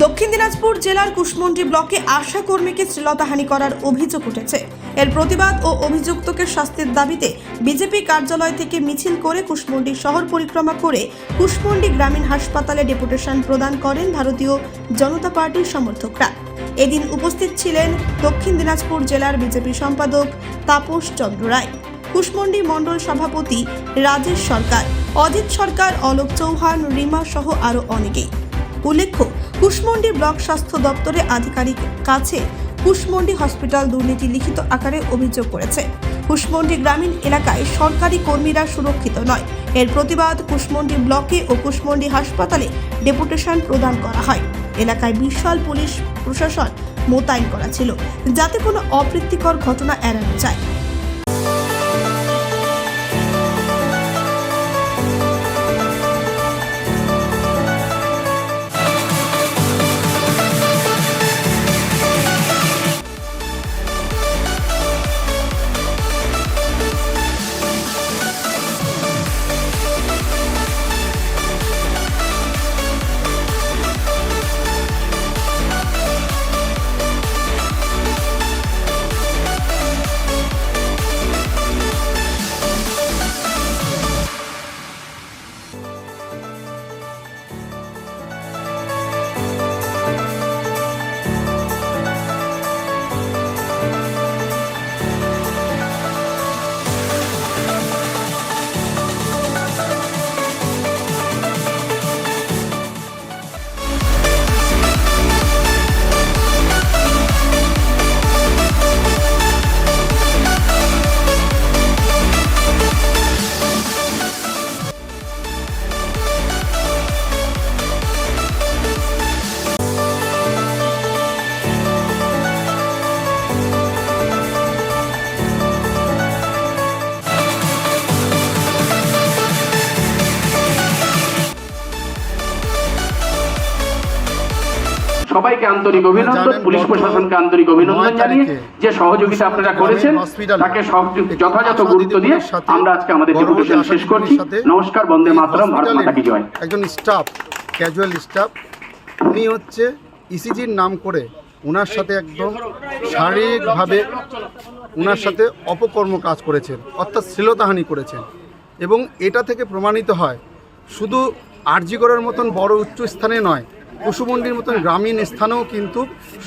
দক্ষিণ দিনাজপুর জেলার কুশমন্ডি ব্লকে আশা কর্মীকে শ্লীলতাহানি করার অভিযোগ উঠেছে। এর প্রতিবাদ ও অভিযুক্তকে শাস্তির দাবিতে বিজেপি কার্যালয় থেকে মিছিল করে কুশমন্ডি শহর পরিক্রমা করে কুশমন্ডি গ্রামীণ হাসপাতালে ডেপুটেশন প্রদান করেন ভারতীয় জনতা পার্টির সমর্থকরা। এদিন উপস্থিত ছিলেন দক্ষিণ দিনাজপুর জেলার বিজেপি সম্পাদক তাপস চন্দ্র রায়, কুশমন্ডি মণ্ডল সভাপতি রাজেশ সরকার, অজিত সরকার, অলোক চৌহান, রিমা সহ আরও অনেকেই। উল্লেখ্য, কুশমন্ডি ব্লক স্বাস্থ্য দপ্তরে আধিকারিক কাছে কুশমন্ডি হসপিটাল দুর্নীতি লিখিত আকারে অভিযোগ করেছে। কুশমন্ডি গ্রামীণ এলাকায় সরকারি কর্মীরা সুরক্ষিত নয়। এর প্রতিবাদ কুশমন্ডি ব্লকে ও কুশমন্ডি হাসপাতালে ডেপুটেশন প্রদান করা হয়। এলাকায় বিশাল পুলিশ প্রশাসন মোতায়েন করা ছিল, যাতে কোনো অপ্রীতিকর ঘটনা এড়ানো যায়। সবাইকে আন্তরিক অভিনন্দন পুলিশ প্রশাসনকে আন্তরিক অভিনন্দন জানিয়ে যে সহযোগিতা আপনারা করেছেন তাকে যথাযথ গুরুত্ব দিয়ে আমরা আজকে আমাদের ডেপুটেশন শেষ করছি। নমস্কার বন্দে মাতরম ভারত মাতা কি জয়। একজন স্টাফ ক্যাজুয়াল স্টাফ উনি হচ্ছে ইসিজির নাম করে ওনার সাথে একদম শারীরিকভাবে ওনার সাথে অপকর্ম কাজ করেছেন অর্থাৎ শ্লীলতাহানি করেছেন। এবং এটা থেকে প্রমাণিত হয় শুধু আরজিগড়ের মতন বড় উচ্চ স্থানে নয় কুসুমন্ডির মতন গ্রামীণ স্থানেও কিন্তু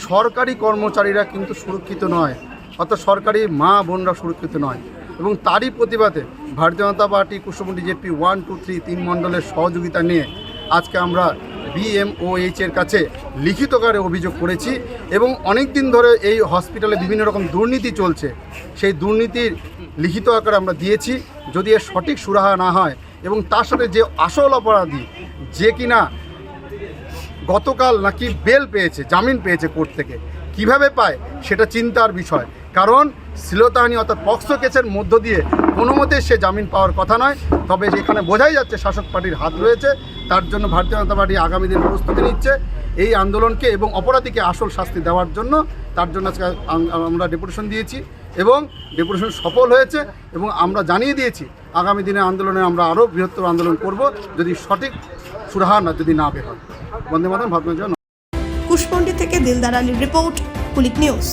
সরকারি কর্মচারীরা কিন্তু সুরক্ষিত নয়। অর্থাৎ সরকারি মা বোনরা সুরক্ষিত নয়। এবং তারই প্রতিবাদে Bharatiya Janata Party Kushmandi JP one, two, three, তিন মণ্ডলের সহযোগিতা নিয়ে আজকে আমরা বিএমওএইচ এর কাছে লিখিতকারে অভিযোগ করেছি এবং অনেক দিন ধরে এই হসপিটালে বিভিন্ন রকম দুর্নীতি চলছে। সেই দুর্নীতির লিখিত আকারে আমরা দিয়েছি। যদি এর সঠিক সুরাহা না হয় এবং তার সাথে যে আসল অপরাধী, যে কিনা গতকাল নাকি বেল পেয়েছে, জামিন পেয়েছে কোর্ট থেকে। কীভাবে পায় সেটা চিন্তার বিষয়। কারণ শ্লীলতাহানি অর্থাৎ পক্সো কেসের মধ্য দিয়ে কোনো মতে সে জামিন পাওয়ার কথা নয়, তবে সেখানে বোঝাই যাচ্ছে শাসক পার্টির হাত রয়েছে, তার জন্য ভারতীয় জনতা পার্টি আগামী দিন প্রস্তুতি নিচ্ছে। এই আন্দোলনকে এবং অপরাধীকে আসল শাস্তি দেওয়ার জন্য তার জন্য আজকে আমরা ডেপুটেশন দিয়েছি এবং ডেপুটেশন সফল হয়েছে এবং আমরা জানিয়ে দিয়েছি, আগামী দিনে আন্দোলনে আমরা আরও বৃহত্তর আন্দোলন করব যদি সঠিক সুরাহা না যদি না বের হয়। বন্দে মাতরম ভাবনা কুশমন্ডি থেকে দিলদার আলীর রিপোর্ট কুলিক নিউজ।